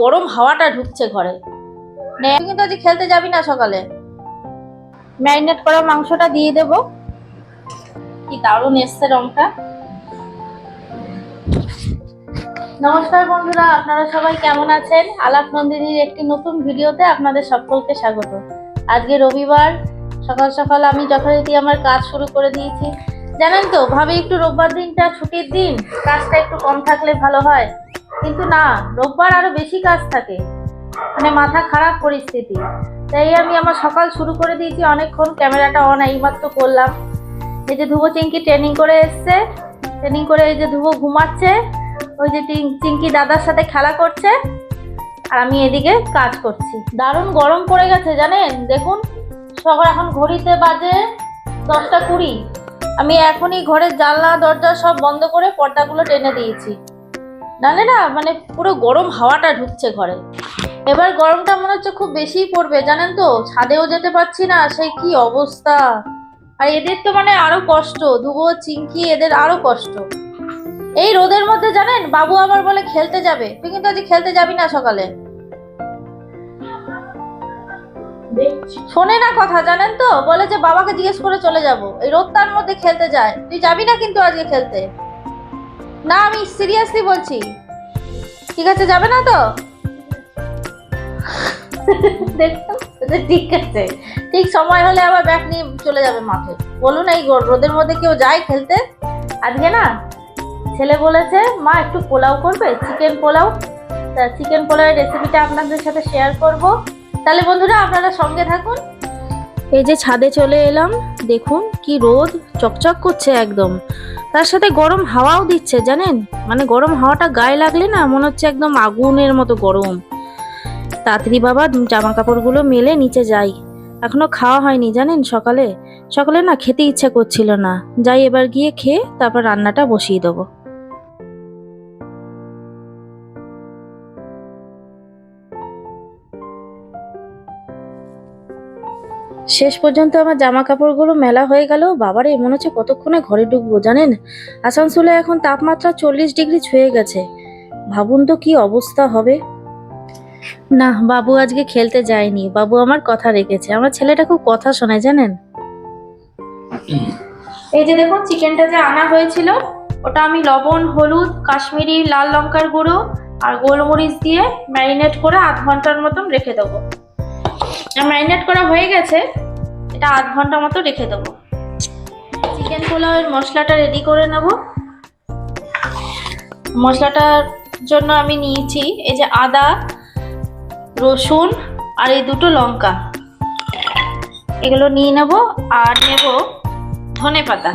গরম হাওয়াটা ঢুকছে ঘরে। কিন্তু আজ খেলতে যাবি না সকালে। ম্যারিনেট করা মাংসটা দিয়ে দেব। কি দারুণ এসছে রংটা। নমস্কার বন্ধুরা, আপনারা সবাই কেমন আছেন? আলাপ নন্দিনীর একটি নতুন ভিডিওতে আপনাদের সকলকে স্বাগত। আজকে রবিবার, সকাল সকাল আমি যথারীতি আমার কাজ শুরু করে দিয়েছি। জানেন তো, ভাবি একটু রোববার দিনটা ছুটির দিন, কাজটা একটু কম থাকলে ভালো হয়। কিন্তু না, রোববার আরও বেশি কাজ থাকে। মানে মাথা খারাপ পরিস্থিতি। তাই আমি আমার সকাল শুরু করে দিয়েছি, অনেকক্ষণ ক্যামেরাটা অন এইমাত্র করলাম। এই যে ধুবো চিঙ্কি ট্রেনিং করে এসছে ট্রেনিং করে এই যে ধুবো ঘুমাচ্ছে, ওই যে চিঙ্কি দাদার সাথে খেলা করছে, আর আমি এদিকে কাজ করছি। দারুণ গরম পড়ে গেছে, জানেন? দেখুন সকাল এখন ঘড়িতে বাজে দশটা কুড়ি। আমি এখনই ঘরের জানলা, দরজা সব বন্ধ করে পর্দাগুলো টেনে দিয়েছি। নালে না মানে পুরো গরম হাওয়াটা ঢুকছে ঘরে। এবার গরমটা মনে হচ্ছে খুব বেশিই পড়বে, জানেন তো? ছাদেও যেতে পারছি না, সেই কি অবস্থা? আর এদের তো মানে আরও কষ্ট, ধুবো, চিংকি, এদের আরও কষ্ট। এই রোদের মধ্যে জানেন, বাবু আবার বলে খেলতে যাবে। তুই কিন্তু আজ খেলতে যাবি না সকালে। শোনে না কথা, জানেন তো? বলে যে বাবাকে জিজ্ঞেস করে চলে যাব। এই রোদটার মধ্যে খেলতে যায়। তুই যাবি না কিন্তু আজকে খেলতে? না আমি সিরিয়াসলি বলছি। ঠিক আছে যাবে না তো? আচ্ছা, ঠিক আছে। ঠিক সময় হলে আবার ব্যাগ নিয়ে চলে যাবে মাঠে। বলুন এই রোদের মধ্যে কেউ যায় খেলতে? আজকে না ছেলে বলেছে মা একটু পোলাও করবে? চিকেন পোলাও? তা চিকেন পোলাওয়ের রেসিপিটা আপনাদের সাথে শেয়ার করব। তাহলে বন্ধুরা আপনারা সঙ্গে থাকুন। এই যে ছাদে চলে এলাম দেখুন কি রোদ চকচক করছে একদম। তার সাথে গরম হাওয়াও দিচ্ছে, জানেন? মানে গরম হাওয়াটা গায়ে লাগলে না মনে হচ্ছে একদম আগুনের মতো গরম। তাড়াতাড়ি বাবা জামা কাপড়গুলো মেলে নিচে যাই। এখনও খাওয়া হয়নি, জানেন, সকালে? সকালে না খেতে ইচ্ছা করছিল না। যাই এবার গিয়ে খেয়ে তারপর রান্নাটা বসিয়ে দেবো। শেষ পর্যন্ত আমার জামা কাপড়গুলো মেলা হয়ে গেল। বাবারে, মনে হচ্ছে কতক্ষণে ঘরে ঢুকবো, জানেন? আসানসোলে এখন তাপমাত্রা চল্লিশ ডিগ্রি ছুঁয়ে গেছে। ভাবুন তো কি অবস্থা হবে। না, বাবু আজকে খেলতে যায়নি। বাবু আমার কথা রেখেছে। আমার ছেলেটা খুব কথা শোনায়, জানেন? এই যে দেখুন, চিকেনটা যে আনা হয়েছিল, ওটা আমি লবণ, হলুদ, কাশ্মীরি, লাল লঙ্কার গুঁড়ো আর গোলমরিচ দিয়ে ম্যারিনেট করে আধ ঘণ্টার মতন রেখে দেবো। ম্যারিনেট করা হয়ে গেছে, এটা আধ ঘণ্টা মতো রেখে দেবো। চিকেন পোলাওয়ের মশলাটা রেডি করে নেব। মশলাটার জন্য আমি নিয়েছি এই যে আদা, রসুন আর এই দুটো লঙ্কা। এগুলো নিয়ে নেব আর নেব ধনে পাতা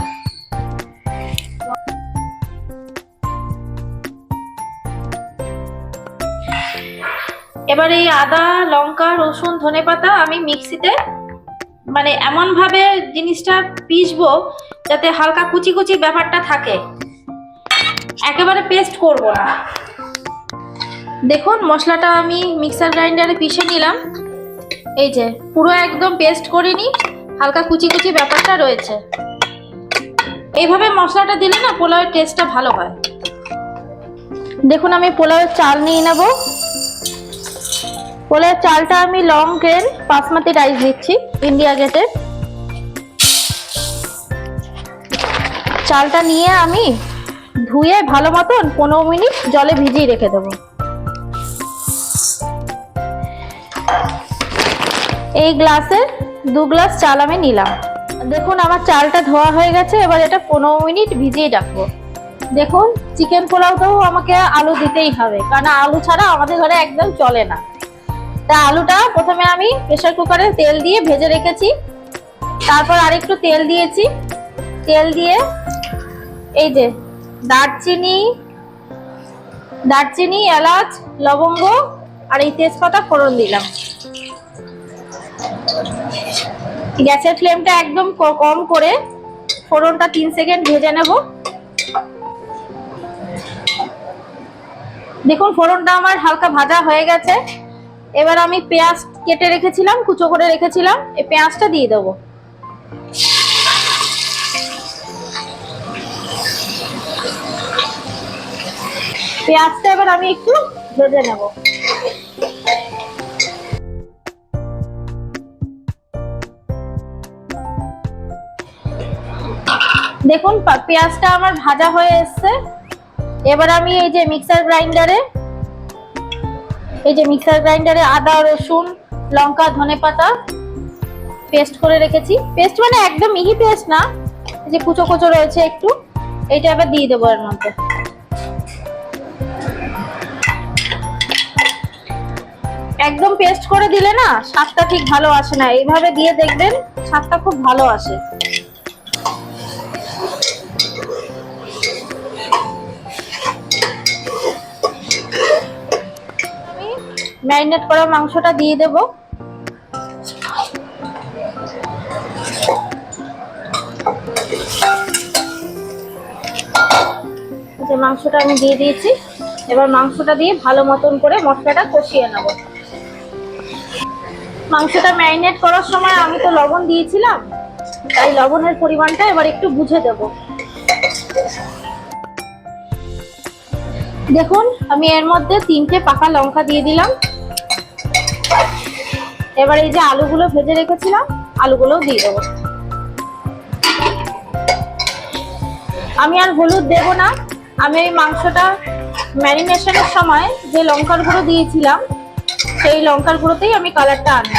এবার এই আদা, লঙ্কা, রসুন, ধনে পাতা আমি মিক্সিতে মানে এমন ভাবে জিনিসটা পিসবো যাতে হালকা কুচি কুচি ব্যাপারটা থাকে। একেবারে পেস্ট করব না। দেখুন, মশলাটা আমি মিক্সার গ্রাইন্ডারে পিষে নিলাম। এই যে, পুরো একদম পেস্ট করিনি, হালকা কুচি কুচি ব্যাপারটা রয়েছে। এইভাবে মশলাটা দিলে না পোলাওয়ের টেস্টটা ভালো হয়। দেখুন, আমি পোলাওয়ের চাল নিয়ে নেব। পোলাওয়ের চালটা আমি লং গ্রেন বাসমতি রাইস দিচ্ছি ইন্ডিয়া গেটের চালটা নিয়ে আমি ধুয়ে ভালো মতন পনেরো মিনিট জলে ভিজিয়ে রেখে দেবো। এই গ্লাসে দু গ্লাস চাল আমি নিলাম। দেখুন, আমার চালটা ধোয়া হয়ে গেছে, এবার এটা পনেরো মিনিট ভিজিয়ে রাখব। দেখুন চিকেন পোলাওতেও আমাকে আলু দিতেই হবে, কারণ আলু ছাড়া আমাদের ঘরে একদম চলে না। তা আলুটা প্রথমে আমি প্রেসার কুকারে তেল দিয়ে ভেজে রেখেছি। তারপর আরেকটু তেল দিয়েছি। তেল দিয়ে এই যে দারচিনি দারচিনি, এলাচ, লবঙ্গ আর এই তেজপাতা ফোড়ন দিলাম। গ্যাসের ফ্লেমটা একদম কম করে ফোড়নটা তিন সেকেন্ড ভেজে নেব। দেখুন, ফোড়নটা আমার হালকা ভাজা হয়ে গেছে। এবার আমি পেঁয়াজ কেটে রেখেছিলাম, কুচো করে রেখেছিলাম, এই পেঁয়াজটা দিয়ে দেবো। পেঁয়াজটা এবার আমি একটু ভেজে নেব। দেখুন পেঁয়াজটা আমার ভাজা হয়ে এসছে। এবার আমি এই যে মিক্সার গ্রাইন্ডারে এই যে মিক্সার গ্রাইন্ডারে আদা, রসুন, লঙ্কা ধনেপাতা পেস্ট করে রেখেছি। পেস্ট মানে একদম মিহি পেস্ট না, এই যে কুচো কুচো রয়েছে একটু, এইটা এবার দিয়ে দেবো এর মধ্যে। একদম পেস্ট করে দিলে না, স্বাদটা ঠিক ভালো আসে না। এইভাবে দিয়ে দেখবেন স্বাদটা খুব ভালো আসে। ম্যারিনেট করা মাংসটা দিয়ে দেব। যে মাংসটা আমি দিয়ে দিয়েছি। এবার মাংসটা দিয়ে ভালো মতন করে মশলাটা কষিয়ে নেব। মাংসটা ম্যারিনেট করার সময় আমি তো লবণ দিয়েছিলাম, তাই লবণের পরিমাণটা এবার একটু বুঝে দেব। দেখুন, আমি এর মধ্যে তিনটে পাকা লঙ্কা দিয়ে দিলাম। এবার এই যে আলুগুলো ভেজে রেখেছিলাম, আলুগুলোও দিয়ে দেবো। আমি আর হলুদ দেব না। আমি এই মাংসটা ম্যারিনেশনের সময় যে লঙ্কার গুঁড়ো দিয়েছিলাম, সেই লঙ্কার গুঁড়োতেই আমি কালারটা আনব।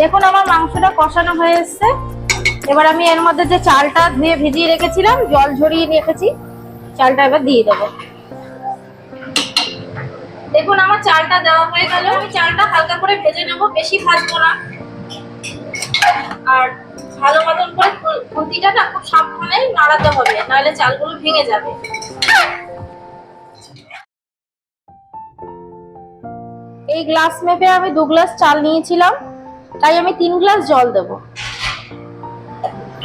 দেখুন আমার মাংসটা কষানো হয়ে এসছে। এবার আমি এর মধ্যে যে চালটা ধুয়ে ভিজিয়ে রেখেছিলাম, জল ঝরিয়ে রেখেছি, চালটা এবার দিয়ে দেবো। দেখুন, আমার চালটা দেওয়া হয়ে গেল। আমি চালটা হালকা করে ভেজে নেব, বেশি ভাজবো না। আর ভালো মতন করে খুন্তিটা না খুব সাবধানে নাড়াতে হবে, নাহলে চালগুলো ভেঙে যাবে। এই গ্লাস মেপে আমি দু গ্লাস চাল নিয়েছিলাম, তাই আমি তিন গ্লাস জল দেব।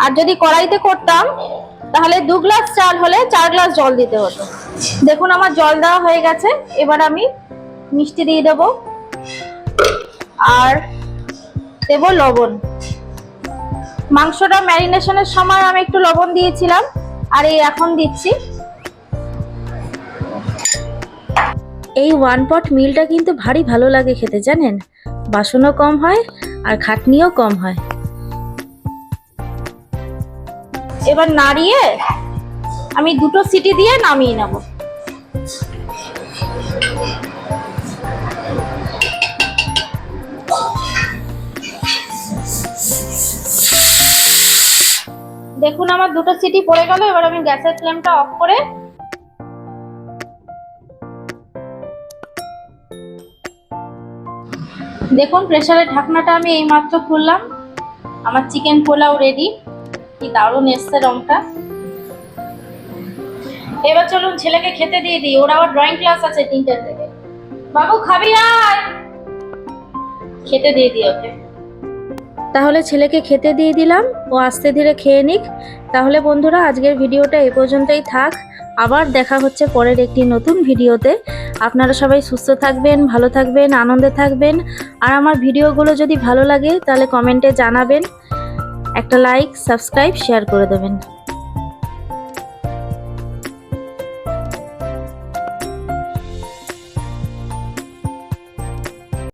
আর যদি কড়াইতে করতাম, তাহলে দু গ্লাস চাল হলে চার গ্লাস জল দিতে হতো। দেখুন আমার জল দেওয়া হয়ে গেছে, এবার আমি মিষ্টি দিয়ে দেব। আর দেব লবণ। মাংসটা ম্যারিনেশনের সময় আমি একটু লবণ দিয়েছিলাম, আর এই এখন দিচ্ছি। এই ওয়ান পট মিলটা কিন্তু ভারী ভালো লাগে খেতে, জানেন? বাসনও কম হয়, আর খাটনিও কম হয়। এবার নাড়িয়ে আমি দুটো সিটি দিয়ে নামিয়ে নেব। দেখুন আমার দুটো সিটি পড়ে গেল, এবার আমি গ্যাসের ফ্লেমটা অফ করে দেখুন প্রেসারের ঢাকনাটা আমি এইমাত্র খুললাম। আমার চিকেন পোলাও রেডি কি দারুণ এসছে রংটা। এবার চলুন ছেলেকে খেতে দিয়ে দিই, ওর আবার ড্রয়িং ক্লাস আছে তিনটের থেকে। বাবু, খাবি? আয়! খেতে দিয়ে দিই ওকে। তাহলে ছেলেকে খেতে দিয়ে দিলাম, ও আস্তে ধীরে খেয়ে নিক। তাহলে বন্ধুরা, আজকের ভিডিওটা এ পর্যন্তই থাক। আবার দেখা হচ্ছে পরের একটি নতুন ভিডিওতে। আপনারা সবাই সুস্থ থাকবেন, ভালো থাকবেন, আনন্দে থাকবেন। আর আমার ভিডিওগুলো যদি ভালো লাগে, তাহলে কমেন্টে জানাবেন। একটা লাইক সাবস্ক্রাইব শেয়ার করে দেবেন।